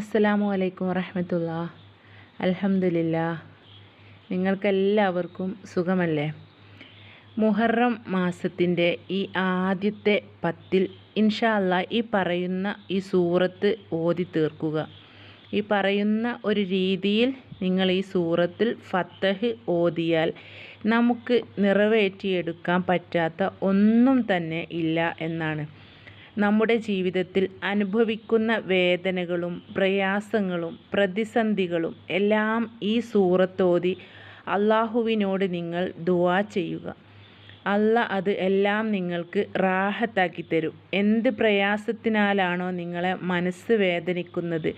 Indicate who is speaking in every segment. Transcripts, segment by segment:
Speaker 1: അസ്സലാമു അലൈക്കും വറഹമത്തുള്ള അലഹമുല്ല നിങ്ങൾക്കെല്ലാവർക്കും സുഖമല്ലേ? മുഹറം മാസത്തിന്റെ ഈ ആദ്യത്തെ പത്തിൽ ഇൻഷാ അല്ലാ ഈ പറയുന്ന ഈ സൂറത്ത് ഓതി തീർക്കുക. ഈ പറയുന്ന ഒരു രീതിയിൽ നിങ്ങൾ ഈ സൂറത്തിൽ ഫത്തഹ് ഓതിയാൽ നമുക്ക് നിറവേറ്റിയെടുക്കാൻ പറ്റാത്ത ഒന്നും തന്നെ ഇല്ല എന്നാണ്. നമ്മുടെ ജീവിതത്തിൽ അനുഭവിക്കുന്ന വേദനകളും പ്രയാസങ്ങളും പ്രതിസന്ധികളും എല്ലാം ഈ സൂറത്തോതി അള്ളാഹുവിനോട് നിങ്ങൾ ദുവാ ചെയ്യുക. അല്ല അത് എല്ലാം നിങ്ങൾക്ക് റാഹത്താക്കി തരും. എന്ത് പ്രയാസത്തിനാലാണോ നിങ്ങളെ മനസ്സ് വേദനിക്കുന്നത്?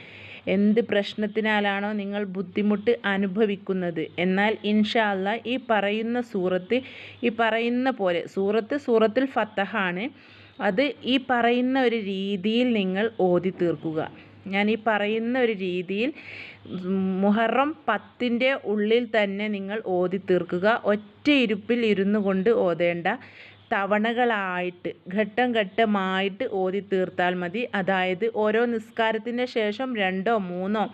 Speaker 1: എന്ത് പ്രശ്നത്തിനാലാണോ നിങ്ങൾ ബുദ്ധിമുട്ട് അനുഭവിക്കുന്നത്? എന്നാൽ ഇൻഷാ അല്ല ഈ പറയുന്ന സൂറത്ത് ഈ പറയുന്ന പോലെ സൂറത്ത് സൂറത്തുൽ ഫത്തഹാണ്. അത് ഈ പറയുന്ന ഒരു രീതിയിൽ നിങ്ങൾ ഓതി തീർക്കുക ഞാൻ ഈ പറയുന്ന ഒരു രീതിയിൽ മുഹറം പത്തിന്റെ ഉള്ളിൽ തന്നെ നിങ്ങൾ ഓതി തീർക്കുക ഒറ്റ ഇരുപ്പിൽ ഇരുന്നു കൊണ്ട് ഓതേണ്ട തവണകളായിട്ട് ഘട്ടം ഘട്ടമായിട്ട് ഓതി തീർത്താൽ മതി. അതായത് ഓരോ നിസ്കാരത്തിന്റെ ശേഷം രണ്ടോ മൂന്നോ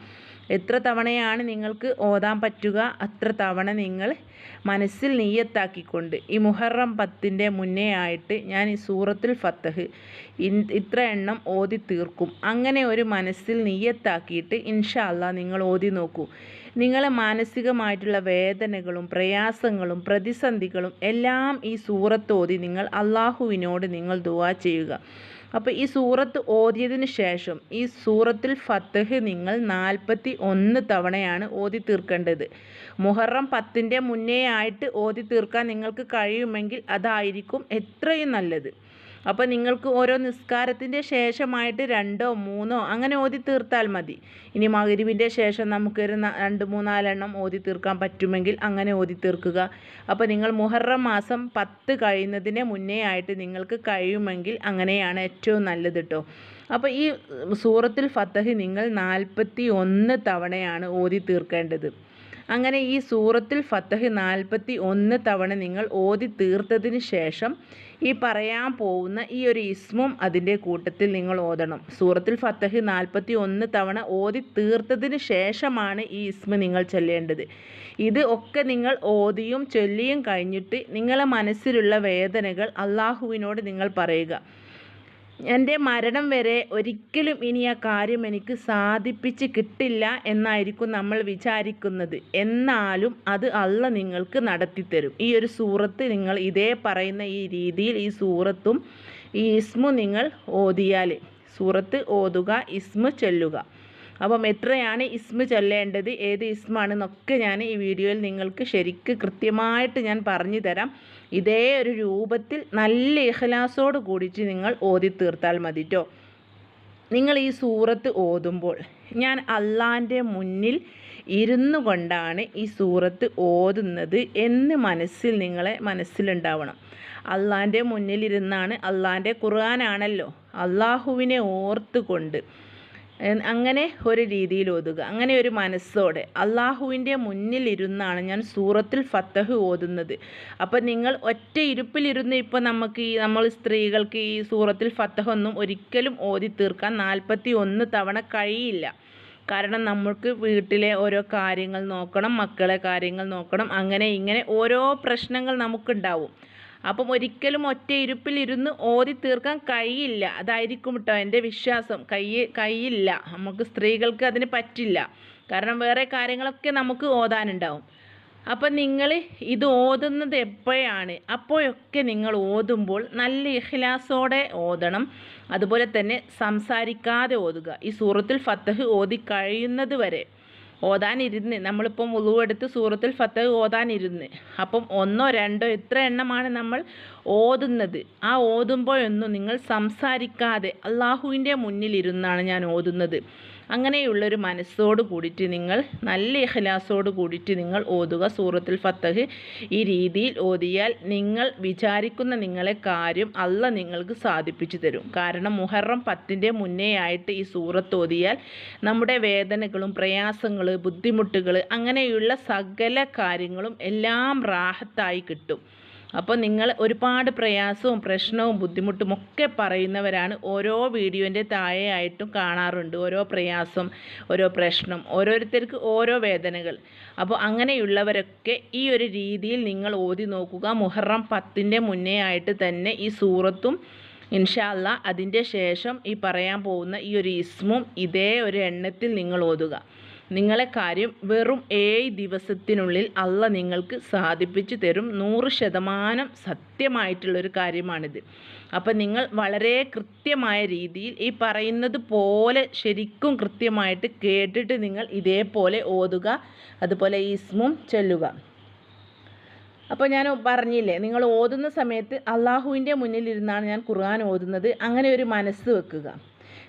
Speaker 1: എത്ര തവണയാണ് നിങ്ങൾക്ക് ഓതാൻ പറ്റുക അത്ര തവണ നിങ്ങൾ മനസ്സിൽ നീയത്താക്കിക്കൊണ്ട് ഈ മുഹറം പത്തിന്റെ മുന്നേ ആയിട്ട് ഞാൻ ഈ സൂറത്തുൽ ഫത്തഹ് ഇത്ര എണ്ണം ഓതി തീർക്കും അങ്ങനെ ഒരു മനസ്സിൽ നീയത്താക്കിയിട്ട് ഇൻഷാ അല്ലാ നിങ്ങൾ ഓതി നോക്കൂ. നിങ്ങളെ മാനസികമായിട്ടുള്ള വേദനകളും പ്രയാസങ്ങളും പ്രതിസന്ധികളും എല്ലാം ഈ സൂറത്ത് ഓതി നിങ്ങൾ അള്ളാഹുവിനോട് നിങ്ങൾ ദുവാ ചെയ്യുക. അപ്പോൾ ഈ സൂറത്ത് ഓതിയതിന് ശേഷം ഈ സൂറത്തിൽ ഫത്തഹ് നിങ്ങൾ നാൽപ്പത്തി ഒന്ന് തവണയാണ് ഓതി തീർക്കേണ്ടത്. മുഹറം പത്തിന്റെ മുന്നേ ആയിട്ട് ഓതി തീർക്കാൻ നിങ്ങൾക്ക് കഴിയുമെങ്കിൽ അതായിരിക്കും എത്രയും നല്ലത്. അപ്പോൾ നിങ്ങൾക്ക് ഓരോ നിസ്കാരത്തിന്റെ ശേഷമായിട്ട് രണ്ടോ മൂന്നോ അങ്ങനെ ഓതി തീർത്താൽ മതി. ഇനി മകരിവിന്റെ ശേഷം നമുക്കൊരു രണ്ട് മൂന്നാലെണ്ണം ഓതി തീർക്കാൻ പറ്റുമെങ്കിൽ അങ്ങനെ ഓതി തീർക്കുക അപ്പോൾ നിങ്ങൾ മുഹറം മാസം പത്ത് കഴിയുന്നതിന് മുന്നേ ആയിട്ട് നിങ്ങൾക്ക് കഴിയുമെങ്കിൽ അങ്ങനെയാണ് ഏറ്റവും നല്ലത് കേട്ടോ അപ്പോൾ ഈ സൂറത്തിൽ ഫത്തഹ് നിങ്ങൾ നാൽപ്പത്തി ഒന്ന് തവണയാണ് ഓതി തീർക്കേണ്ടത് അങ്ങനെ ഈ സൂറത്തിൽ ഫത്തഹ് നാൽപ്പത്തി ഒന്ന് തവണ നിങ്ങൾ ഓതി തീർത്തതിന് ശേഷം ഈ പറയാൻ പോകുന്ന ഈ ഒരു ഇസ്മും അതിന്റെ കൂട്ടത്തിൽ നിങ്ങൾ ഓതണം. സൂറത്തിൽ ഫത്തഹ് നാൽപ്പത്തി ഒന്ന് തവണ ഓതി തീർത്തതിന് ശേഷമാണ് ഈ ഇസ്മ നിങ്ങൾ ചൊല്ലേണ്ടത്. ഇത് ഒക്കെ നിങ്ങൾ ഓതിയും ചൊല്ലിയും കഴിഞ്ഞിട്ട് നിങ്ങളെ മനസ്സിലുള്ള വേദനകൾ അള്ളാഹുവിനോട് നിങ്ങൾ പറയുക. എന്റെ മരണം വരെ ഒരിക്കലും ഇനി ആ കാര്യം എനിക്ക് സാധിപ്പിച്ച് കിട്ടില്ല എന്നായിരിക്കും നമ്മൾ വിചാരിക്കുന്നത്. എന്നാലും അത് അള്ള നിങ്ങൾക്ക് നടത്തിത്തരും. ഈ ഒരു സൂറത്ത് നിങ്ങൾ ഇതേ പറയുന്ന ഈ രീതിയിൽ ഈ സൂറത്തും ഈ ഇസ്മു നിങ്ങൾ ഓതിയാൽ സൂറത്ത് ഓതുക ഇസ്മു ചൊല്ലുക. അപ്പം എത്രയാണ് ഇസ്മു ചൊല്ലേണ്ടത് ഏത് ഇസ്മാണെന്നൊക്കെ ഞാൻ ഈ വീഡിയോയിൽ നിങ്ങൾക്ക് ശരിക്ക് കൃത്യമായിട്ട് ഞാൻ പറഞ്ഞു തരാം. ഇതേ ഒരു രൂപത്തിൽ നല്ല ഇഹലാസോട് കൂടിച്ച് നിങ്ങൾ ഓതി തീർത്താൽ മതി കേട്ടോ നിങ്ങൾ ഈ സൂറത്ത് ഓതുമ്പോൾ ഞാൻ അള്ളാന്റെ മുന്നിൽ ഇരുന്നു കൊണ്ടാണ് ഈ സൂറത്ത് ഓതുന്നത് എന്ന് മനസ്സിൽ നിങ്ങളെ മനസ്സിലുണ്ടാവണം. അള്ളാന്റെ മുന്നിലിരുന്നാണ് അള്ളാന്റെ ഖുർആനാണല്ലോ. അള്ളാഹുവിനെ ഓർത്തുകൊണ്ട് അങ്ങനെ ഒരു രീതിയിൽ ഓതുക. അങ്ങനെ ഒരു മനസ്സോടെ അള്ളാഹുവിന്റെ മുന്നിലിരുന്നാണ് ഞാൻ സൂറത്തിൽ ഫത്തഹ് ഓതുന്നത്. അപ്പം നിങ്ങൾ ഒറ്റ ഇരുപ്പിലിരുന്ന് ഇപ്പോൾ നമുക്ക് ഈ നമ്മൾ സ്ത്രീകൾക്ക് ഈ സൂറത്തിൽ ഫത്തഹ് ഒന്നും ഒരിക്കലും ഓതി തീർക്കാൻ നാൽപ്പത്തി ഒന്ന് തവണ കഴിയില്ല. കാരണം നമുക്ക് വീട്ടിലെ ഓരോ കാര്യങ്ങൾ നോക്കണം മക്കളെ കാര്യങ്ങൾ നോക്കണം അങ്ങനെ ഇങ്ങനെ ഓരോ പ്രശ്നങ്ങൾ നമുക്കുണ്ടാവും. അപ്പം ഒരിക്കലും ഒറ്റ ഇരുപ്പിൽ ഇരുന്ന് ഓതി തീർക്കാൻ കഴിയില്ല. അതായിരിക്കും കേട്ടോ എന്റെ വിശ്വാസം. കൈ കൈയില്ല നമുക്ക് സ്ത്രീകൾക്ക് അതിന് പറ്റില്ല. കാരണം വേറെ കാര്യങ്ങളൊക്കെ നമുക്ക് ഓതാനുണ്ടാവും. അപ്പം നിങ്ങൾ ഇത് ഓതുന്നത് എപ്പോഴാണ്? അപ്പോഴൊക്കെ നിങ്ങൾ ഓതുമ്പോൾ നല്ല ഇഖ്ലാസോടെ ഓതണം. അതുപോലെ തന്നെ സംസാരിക്കാതെ ഓതുക. ഈ സൂറത്തിൽ ഫത്തഹ് ഓതി കഴിയുന്നത് വരെ. ഓതാനിരുന്ന്. നമ്മളിപ്പം ഉളുവെടുത്ത് സൂറത്തിൽ ഫത്തഹ് ഓതാനിരുന്ന്. അപ്പം ഒന്നോ രണ്ടോ ഇത്ര എണ്ണമാണ് നമ്മൾ ഓതുന്നത്. ആ ഓതുമ്പോഴൊന്നും നിങ്ങൾ സംസാരിക്കാതെ അള്ളാഹുവിന്റെ മുന്നിലിരുന്നാണ് ഞാൻ ഓതുന്നത്. അങ്ങനെയുള്ളൊരു മനസ്സോട് കൂടിയിട്ട് നിങ്ങൾ നല്ല ഇഹ്ലാസോട് കൂടിയിട്ട് നിങ്ങൾ ഓതുക. സൂറത്തുൽ ഫത്തഹ് ഈ രീതിയിൽ ഓതിയാൽ നിങ്ങൾ വിചാരിക്കുന്ന നിങ്ങളെ കാര്യം അല്ല നിങ്ങൾക്ക് സാധിപ്പിച്ചു തരും. കാരണം മുഹറം പത്തിന്റെ മുന്നേ ആയിട്ട് ഈ സൂറത്ത് ഓതിയാൽ നമ്മുടെ വേദനകളും പ്രയാസങ്ങൾ ബുദ്ധിമുട്ടുകൾ അങ്ങനെയുള്ള സകല കാര്യങ്ങളും എല്ലാം റാഹത്തായി കിട്ടും. അപ്പോൾ നിങ്ങൾ ഒരുപാട് പ്രയാസവും പ്രശ്നവും ബുദ്ധിമുട്ടും ഒക്കെ പറയുന്നവരാണ് ഓരോ വീഡിയോന്റെ താഴെയായിട്ടും കാണാറുണ്ട്. ഓരോ പ്രയാസം ഓരോ പ്രശ്നം ഓരോരുത്തർക്ക് ഓരോ വേദനകൾ. അപ്പോൾ അങ്ങനെയുള്ളവരൊക്കെ ഈ ഒരു രീതിയിൽ നിങ്ങൾ ഓതി നോക്കുക. മുഹറം പത്തിന്റെ മുന്നേ ആയിട്ട് തന്നെ ഈ സൂറത്തും ഇൻഷാല്ല അതിന്റെ ശേഷം ഈ പറയാൻ പോകുന്ന ഈ ഒരു ഇസ്മും ഇതേ ഒരു എണ്ണത്തിൽ നിങ്ങൾ ഓതുക. നിങ്ങളെ കാര്യം വെറും ഏഴ് ദിവസത്തിനുള്ളിൽ അല്ല നിങ്ങൾക്ക് സാധിപ്പിച്ചു തരും. നൂറ് ശതമാനം സത്യമായിട്ടുള്ളൊരു കാര്യമാണിത്. അപ്പം നിങ്ങൾ വളരെ കൃത്യമായ രീതിയിൽ ഈ പറയുന്നത് പോലെ ശരിക്കും കൃത്യമായിട്ട് കേട്ടിട്ട് നിങ്ങൾ ഇതേപോലെ ഓതുക. അതുപോലെ ഈസ്മും ചൊല്ലുക. അപ്പോൾ ഞാൻ പറഞ്ഞില്ലേ നിങ്ങൾ ഓതുന്ന സമയത്ത് അള്ളാഹുവിന്റെ മുന്നിലിരുന്നാണ് ഞാൻ ഖുർആൻ ഓതുന്നത്. അങ്ങനെ ഒരു മനസ്സ് വെക്കുക.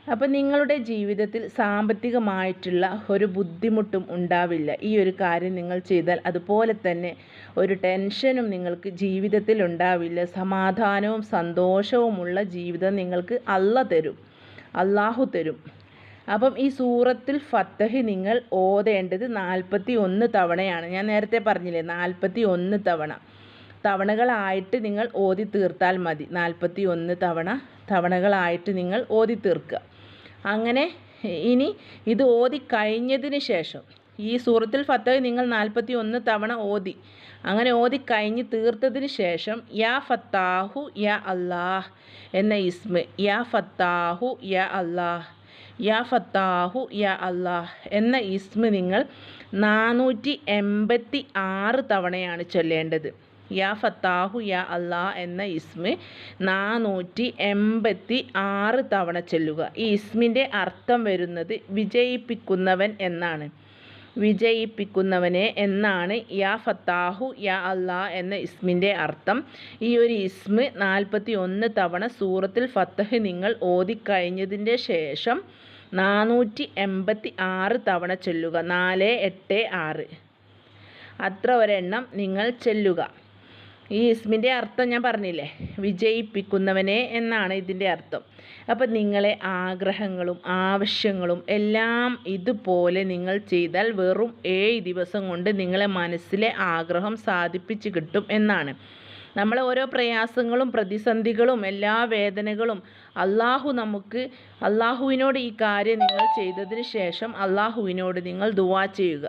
Speaker 1: അപ്പോൾ നിങ്ങളുടെ ജീവിതത്തിൽ സാമ്പത്തികമായിട്ടുള്ള ഒരു ബുദ്ധിമുട്ടും ഉണ്ടാവില്ല. ഈ ഒരു കാര്യം നിങ്ങൾ ചെയ്താൽ അതുപോലെ തന്നെ ഒരു ടെൻഷനും നിങ്ങൾക്ക് ജീവിതത്തിൽ ഉണ്ടാവില്ല. സമാധാനവും സന്തോഷവുമുള്ള ജീവിതം നിങ്ങൾക്ക് അല്ല തരും. അള്ളാഹു തരും. അപ്പം ഈ സൂറത്തിൽ ഫത്തഹ് നിങ്ങൾ ഓതേണ്ടത് നാൽപ്പത്തി ഒന്ന് തവണയാണ്. ഞാൻ നേരത്തെ പറഞ്ഞില്ലേ നാൽപ്പത്തി ഒന്ന് തവണ. തവണകളായിട്ട് നിങ്ങൾ ഓതി തീർത്താൽ മതി. നാൽപ്പത്തി ഒന്ന് തവണ തവണകളായിട്ട് നിങ്ങൾ ഓതി തീർക്കുക അങ്ങനെ ഇനി ഇത് ഓതി കഴിഞ്ഞതിന് ശേഷം ഈ സൂറത്തിൽ ഫത്തഹ് നിങ്ങൾ നാൽപ്പത്തി ഒന്ന് തവണ ഓതി. അങ്ങനെ ഓതി കഴിഞ്ഞ് തീർത്തതിന് ശേഷം യാ ഫത്താഹു യാ അല്ലാഹ് എന്ന ഇസ്മ യാ ഫത്താഹു യാ അല്ലാഹ് യാ ഫത്താഹു യാ അല്ലാഹ് എന്ന ഇസ്മ നിങ്ങൾ നാനൂറ്റി എൺപത്തി ആറ് തവണയാണ് ചൊല്ലേണ്ടത്. യാ ഫത്താഹു യാ അല്ലാ എന്ന ഇസ്മ് നാനൂറ്റി എൺപത്തി ആറ് തവണ ചൊല്ലുക. ഈ ഇസ്മിന്റെ അർത്ഥം വരുന്നത് വിജയിപ്പിക്കുന്നവൻ എന്നാണ്. വിജയിപ്പിക്കുന്നവനെ എന്നാണ് യാ ഫത്താഹു യാ അല്ലാ എന്ന ഇസ്മിന്റെ അർത്ഥം. ഈ ഒരു ഇസ്മ് നാൽപ്പത്തി ഒന്ന് തവണ സൂറത്തിൽ ഫത്തഹ് നിങ്ങൾ ഓതിക്കഴിഞ്ഞതിന്റെ ശേഷം നാനൂറ്റി എൺപത്തി ആറ് തവണ ചൊല്ലുക. നാല് എട്ട് ആറ്. അത്ര ഒരെണ്ണം നിങ്ങൾ ചെല്ലുക. ഈ ഇസ്മിന്റെ അർത്ഥം ഞാൻ പറഞ്ഞില്ലേ? വിജയിപ്പിക്കുന്നവനെ എന്നാണ് ഇതിന്റെ അർത്ഥം. അപ്പം നിങ്ങളെ ആഗ്രഹങ്ങളും ആവശ്യങ്ങളും എല്ലാം ഇതുപോലെ നിങ്ങൾ ചെയ്താൽ വെറും ഏഴ് ദിവസം കൊണ്ട് നിങ്ങളെ മനസ്സിലെ ആഗ്രഹം സാധിപ്പിച്ച് കിട്ടും എന്നാണ്. നമ്മളെ ഓരോ പ്രയാസങ്ങളും പ്രതിസന്ധികളും എല്ലാ വേദനകളും അള്ളാഹു നമുക്ക് അള്ളാഹുവിനോട് ഈ കാര്യം നിങ്ങൾ ചെയ്തതിന് ശേഷം അള്ളാഹുവിനോട് നിങ്ങൾ ദുവാ ചെയ്യുക.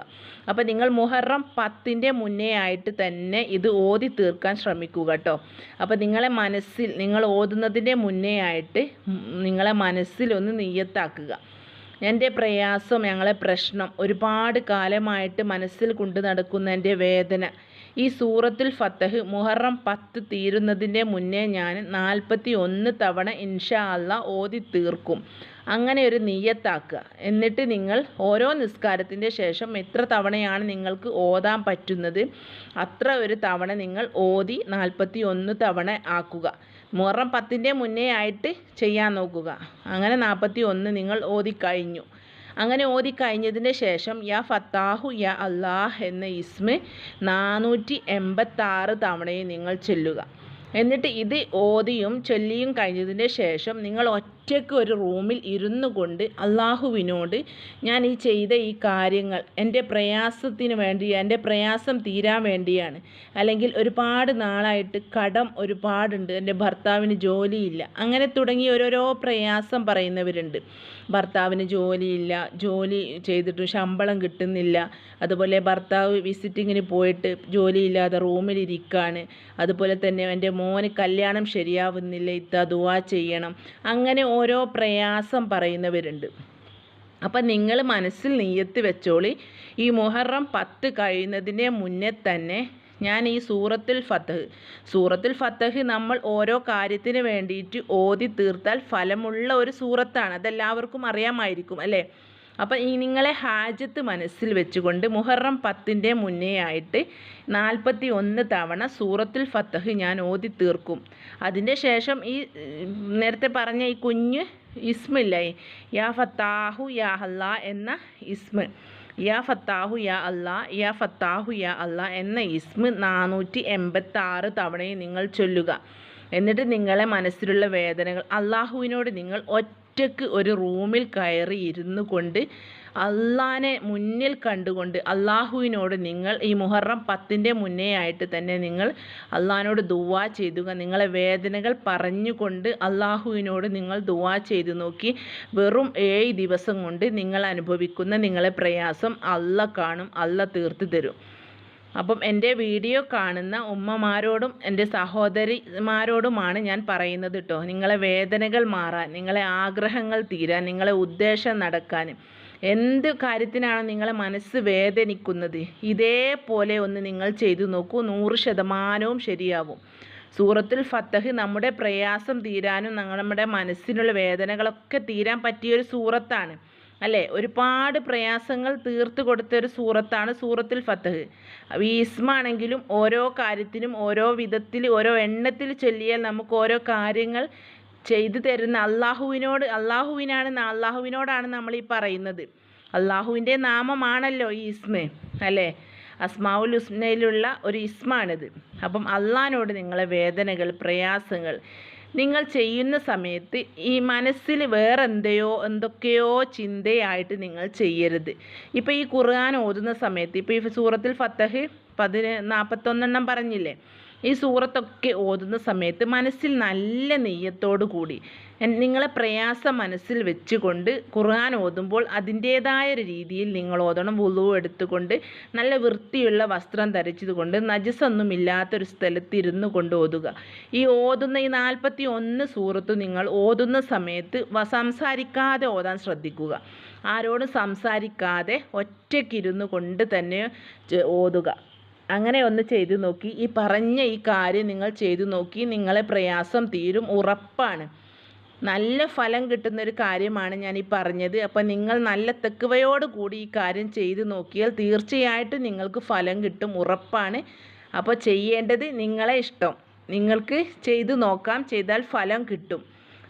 Speaker 1: അപ്പോൾ നിങ്ങൾ മുഹറം പത്തിന്റെ മുന്നേ ആയിട്ട് തന്നെ ഇത് ഓതി തീർക്കാൻ ശ്രമിക്കുക കേട്ടോ. അപ്പോൾ നിങ്ങളെ മനസ്സിൽ നിങ്ങൾ ഓതുന്നതിന്റെ മുന്നേ ആയിട്ട് നിങ്ങളെ മനസ്സിൽ ഒന്ന് എന്റെ പ്രയാസം ഞങ്ങളെ പ്രശ്നം ഒരുപാട് കാലമായിട്ട് മനസ്സിൽ കൊണ്ടു നടക്കുന്ന എന്റെ വേദന ഈ സൂറത്തിൽ ഫത്തഹ് മുഹറം പത്ത് തീരുന്നതിന്റെ മുന്നേ ഞാൻ നാൽപ്പത്തി ഒന്ന് തവണ ഇൻഷാ അല്ല ഓതി തീർക്കും. അങ്ങനെ ഒരു നീയത്താക്കുക. എന്നിട്ട് നിങ്ങൾ ഓരോ നിസ്കാരത്തിന്റെ ശേഷം എത്ര തവണയാണ് നിങ്ങൾക്ക് ഓതാൻ പറ്റുന്നത്? അത്ര ഒരു തവണ നിങ്ങൾ ഓതി നാൽപ്പത്തി ഒന്ന് തവണ ആക്കുക. മുഹറം പത്തിന്റെ മുന്നേ ആയിട്ട് ചെയ്യാൻ നോക്കുക. അങ്ങനെ നാൽപ്പത്തി ഒന്ന് നിങ്ങൾ ഓതിക്കഴിഞ്ഞു അങ്ങനെ ഓതി കഴിഞ്ഞതിന് ശേഷം യാ ഫത്താഹു യാ അള്ളാഹ് എന്ന ഇസ്മ് നാനൂറ്റി എൺപത്താറ് തവണയും നിങ്ങൾ ചൊല്ലുക. എന്നിട്ട് ഇത് ഓതിയും ചൊല്ലിയും കഴിഞ്ഞതിന് ശേഷം നിങ്ങൾ ഒറ്റയ്ക്ക് ഒരു റൂമിൽ ഇരുന്നു കൊണ്ട് അള്ളാഹുവിനോട് ഞാൻ ഈ ചെയ്ത ഈ കാര്യങ്ങൾ എന്റെ പ്രയാസത്തിന് വേണ്ടി എന്റെ പ്രയാസം തീരാൻ വേണ്ടിയാണ്. അല്ലെങ്കിൽ ഒരുപാട് നാളായിട്ട് കടം ഒരുപാടുണ്ട് എന്റെ ഭർത്താവിന് ജോലിയില്ല. അങ്ങനെ തുടങ്ങി ഓരോരോ പ്രയാസം പറയുന്നവരുണ്ട്. ഭർത്താവിന് ജോലിയില്ല ജോലി ചെയ്തിട്ട് ശമ്പളം കിട്ടുന്നില്ല. അതുപോലെ ഭർത്താവ് വിസിറ്റിങ്ങിന് പോയിട്ട് ജോലിയില്ലാതെ റൂമിലിരിക്കുകയാണ് അതുപോലെ തന്നെ എന്റെ മോന് കല്യാണം ശരിയാവുന്നില്ല ഇത്ത ദുവാ ചെയ്യണം. അങ്ങനെ ഓരോ പ്രയാസം പറയുന്നവരുണ്ട്. അപ്പം നിങ്ങൾ മനസ്സിൽ നെയ്യത്ത് വെച്ചോളി. ഈ മുഹറം പത്ത് കഴിയുന്നതിന് മുന്നേ തന്നെ ഞാൻ ഈ സൂറത്തുൽ ഫത്തഹ് സൂറത്തുൽ ഫത്തഹ് നമ്മൾ ഓരോ കാര്യത്തിന് വേണ്ടിയിട്ട് ഓതി തീർത്താൽ ഫലമുള്ള ഒരു സൂറത്താണ്. അതെല്ലാവർക്കും അറിയാമായിരിക്കും അല്ലേ? അപ്പം ഈ നിങ്ങളെ ഹാജത്ത് മനസ്സിൽ വെച്ചുകൊണ്ട് മുഹറം പത്തിന്റെ മുന്നേ ആയിട്ട് നാൽപ്പത്തി ഒന്ന് തവണ സൂറത്തുൽ ഫത്തഹ് ഞാൻ ഓതി തീർക്കും. അതിന്റെ ശേഷം ഈ നേരത്തെ പറഞ്ഞ ഈ കുഞ്ഞ് ഇസ്മില്ലേ? യാ ഫത്താഹു യാ അല്ലാ എന്ന ഇസ്മ. യാ ഫത്താഹു യാ അല്ലാ യാ ഫത്താഹു യാ അല്ലാ എന്ന ഇസ്മ നാനൂറ്റി എൺപത്താറ് തവണയും നിങ്ങൾ ചൊല്ലുക. എന്നിട്ട് നിങ്ങളെ മനസ്സിലുള്ള വേദനകൾ അള്ളാഹുവിനോട് നിങ്ങൾ ഒറ്റ ഒറ്റയ്ക്ക് ഒരു റൂമിൽ കയറി ഇരുന്നു കൊണ്ട് അള്ളാനെ മുന്നിൽ കണ്ടുകൊണ്ട് അള്ളാഹുവിനോട് നിങ്ങൾ ഈ മുഹറം പത്തിന്റെ മുന്നേ ആയിട്ട് തന്നെ നിങ്ങൾ അള്ളാഹിനോട് ദുവാ ചെയ്തുക. നിങ്ങളെ വേദനകൾ പറഞ്ഞുകൊണ്ട് അള്ളാഹുവിനോട് നിങ്ങൾ ദുവാ ചെയ്തു നോക്കി. വെറും ഏഴ് ദിവസം കൊണ്ട് നിങ്ങൾ അനുഭവിക്കുന്ന നിങ്ങളെ പ്രയാസം അല്ല കാണും അല്ല തീർത്ത് തരും. അപ്പം എന്റെ വീഡിയോ കാണുന്ന ഉമ്മമാരോടും എന്റെ സഹോദരിമാരോടുമാണ് ഞാൻ പറയുന്നത് കേട്ടോ നിങ്ങളെ വേദനകൾ മാറാൻ നിങ്ങളെ ആഗ്രഹങ്ങൾ തീരാൻ നിങ്ങളെ ഉദ്ദേശം നടക്കാൻ. എന്ത് കാര്യത്തിനാണ് നിങ്ങളെ മനസ്സ് വേദനിക്കുന്നത്? ഇതേപോലെ ഒന്ന് നിങ്ങൾ ചെയ്തു നോക്കൂ. നൂറ് ശതമാനവും ശരിയാവും. സൂറത്തുൽ ഫത്തഹ് നമ്മുടെ പ്രയാസം തീരാനും നമ്മുടെ മനസ്സിനുള്ള വേദനകളൊക്കെ തീരാൻ പറ്റിയൊരു സൂറത്താണ്. അല്ലേ? ഒരുപാട് പ്രയാസങ്ങൾ തീർത്തു കൊടുത്ത ഒരു സൂറത്താണ് സൂറത്തുൽ ഫത്തഹ് ഈ ഇസ്മാണെങ്കിലും ഓരോ കാര്യത്തിനും ഓരോ വിധത്തിൽ ഓരോ എണ്ണത്തിൽ ചൊല്ലിയാൽ നമുക്ക് ഓരോ കാര്യങ്ങൾ ചെയ്തു തരുന്ന അള്ളാഹുവിനോട് അള്ളാഹുവിനാണ് അള്ളാഹുവിനോടാണ് നമ്മൾ ഈ പറയുന്നത്. അള്ളാഹുവിന്റെ നാമമാണല്ലോ ഈ ഇസ്മ അല്ലേ? അസ്മാവുൽ ഉസ്മയിലുള്ള ഒരു ഇസ്മാണിത്. അപ്പം അള്ളാഹിനോട് നിങ്ങളെ വേദനകൾ പ്രയാസങ്ങൾ നിങ്ങൾ ചെയ്യുന്ന സമയത്ത് ഈ മനസ്സിൽ വേറെ എന്തെയോ എന്തൊക്കെയോ ചിന്തയായിട്ട് നിങ്ങൾ ചെയ്യരുത്. ഇപ്പോൾ ഈ ഖുർആൻ ഓതുന്ന സമയത്ത് ഇപ്പോൾ ഈ സൂറത്തിൽ ഫത്തഹ് പതിന് നാൽപ്പത്തൊന്നെണ്ണം പറഞ്ഞില്ലേ? ഈ സൂറത്തൊക്കെ ഓതുന്ന സമയത്ത് മനസ്സിൽ നല്ല നെയ്യത്തോടു കൂടി നിങ്ങളെ പ്രയാസം മനസ്സിൽ വെച്ചുകൊണ്ട് ഖുർആൻ ഓതുമ്പോൾ അതിന്റേതായ ഒരു രീതിയിൽ നിങ്ങൾ ഓതണം. വുളു എടുത്തുകൊണ്ട് നല്ല വൃത്തിയുള്ള വസ്ത്രം ധരിച്ചതുകൊണ്ട് നജസൊന്നും ഇല്ലാത്തൊരു സ്ഥലത്ത് ഇരുന്നു കൊണ്ട് ഓതുക. ഈ ഓതുന്ന ഈ നാൽപ്പത്തി ഒന്ന് സൂറത്ത് നിങ്ങൾ ഓതുന്ന സമയത്ത് സംസാരിക്കാതെ ഓതാൻ ശ്രദ്ധിക്കുക. ആരോടും സംസാരിക്കാതെ ഒറ്റയ്ക്കിരുന്നു കൊണ്ട് തന്നെ ഓതുക. അങ്ങനെ ഒന്ന് ചെയ്തു നോക്കി. ഈ പറഞ്ഞ ഈ കാര്യം നിങ്ങൾ ചെയ്തു നോക്കി. നിങ്ങളെ പ്രയാസം തീരും. ഉറപ്പാണ്. നല്ല ഫലം കിട്ടുന്നൊരു കാര്യമാണ് ഞാൻ ഈ പറഞ്ഞത്. അപ്പം നിങ്ങൾ നല്ല തെക്കുവയോട് കൂടി ഈ കാര്യം ചെയ്തു നോക്കിയാൽ തീർച്ചയായിട്ടും നിങ്ങൾക്ക് ഫലം കിട്ടും ഉറപ്പാണ്. അപ്പോൾ ചെയ്യേണ്ടത് നിങ്ങളെ ഇഷ്ടം. നിങ്ങൾക്ക് ചെയ്തു നോക്കാം ചെയ്താൽ ഫലം കിട്ടും.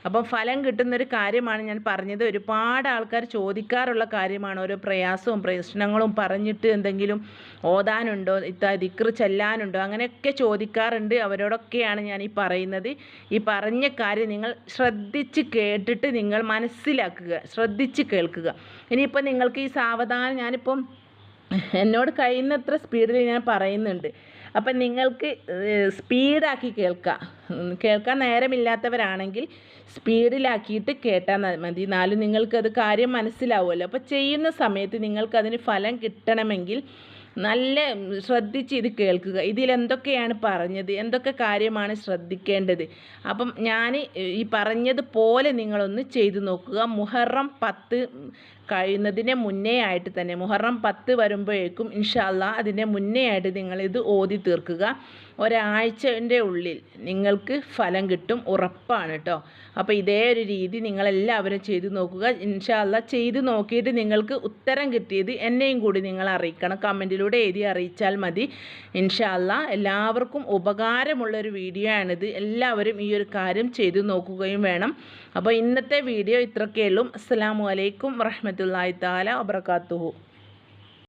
Speaker 1: അപ്പം ഫലം കിട്ടുന്നൊരു കാര്യമാണ് ഞാൻ പറഞ്ഞത്. ഒരുപാട് ആൾക്കാർ ചോദിക്കാറുള്ള കാര്യമാണ് ഓരോ പ്രയാസവും പ്രശ്നങ്ങളും പറഞ്ഞിട്ട് എന്തെങ്കിലും ഓതാനുണ്ടോ ഇത്ത ദിക്ർ ചെല്ലാനുണ്ടോ അങ്ങനെയൊക്കെ ചോദിക്കാറുണ്ട്. അവരോടൊക്കെയാണ് ഞാൻ ഈ പറയുന്നത്. ഈ പറഞ്ഞ കാര്യം നിങ്ങൾ ശ്രദ്ധിച്ച് കേട്ടിട്ട് നിങ്ങൾ മനസ്സിലാക്കുക ശ്രദ്ധിച്ച് കേൾക്കുക. ഇനിയിപ്പോൾ നിങ്ങൾക്ക് ഈ സാവധാനം ഞാനിപ്പം എന്നോട് കഴിയുന്നത്ര സ്പീഡിൽ ഞാൻ പറയുന്നുണ്ട്. അപ്പം നിങ്ങൾക്ക് സ്പീഡാക്കി കേൾക്കാം. കേൾക്കാൻ നേരമില്ലാത്തവരാണെങ്കിൽ സ്പീഡിലാക്കിയിട്ട് കേട്ടാൽ മതി. എന്നാലും നിങ്ങൾക്കത് കാര്യം മനസ്സിലാവുമല്ലോ. അപ്പോൾ ചെയ്യുന്ന സമയത്ത് നിങ്ങൾക്കതിന് ഫലം കിട്ടണമെങ്കിൽ നല്ല ശ്രദ്ധിച്ച് ഇത് കേൾക്കുക. ഇതിലെന്തൊക്കെയാണ് പറഞ്ഞത്? എന്തൊക്കെ കാര്യമാണ് ശ്രദ്ധിക്കേണ്ടത്? അപ്പം ഞാൻ ഈ പറഞ്ഞതുപോലെ നിങ്ങളൊന്ന് ചെയ്തു നോക്കുക. മുഹറം പത്ത് കഴിയുന്നതിന് മുന്നേ ആയിട്ട് തന്നെ മുഹറം പത്ത് വരുമ്പോഴേക്കും ഇൻഷാല്ല അതിന്റെ മുന്നേ ആയിട്ട് നിങ്ങൾ ഇത് ഓതി തീർക്കുക. ഒരാഴ്ചന്റെ ഉള്ളിൽ നിങ്ങൾക്ക് ഫലം കിട്ടും ഉറപ്പാണ് കേട്ടോ അപ്പോൾ ഇതേ ഒരു രീതി നിങ്ങളെല്ലാവരും ചെയ്തു നോക്കുക. ഇൻഷാല്ല ചെയ്ത് നോക്കിയിട്ട് നിങ്ങൾക്ക് ഉത്തരം കിട്ടിയത് എന്നെയും കൂടി നിങ്ങൾ അറിയിക്കണം. കമന്റിലൂടെ എഴുതി അറിയിച്ചാൽ മതി. ഇൻഷാല്ല എല്ലാവർക്കും ഉപകാരമുള്ളൊരു വീഡിയോ ആണിത്. എല്ലാവരും ഈ ഒരു കാര്യം ചെയ്തു നോക്കുകയും വേണം. അപ്പോൾ ഇന്നത്തെ വീഡിയോ ഇത്രയൊക്കെയുള്ളൂ. അസ്സാം വലൈക്കും വറഹമത്തല്ലാ താല വബർക്കാത്തുഹു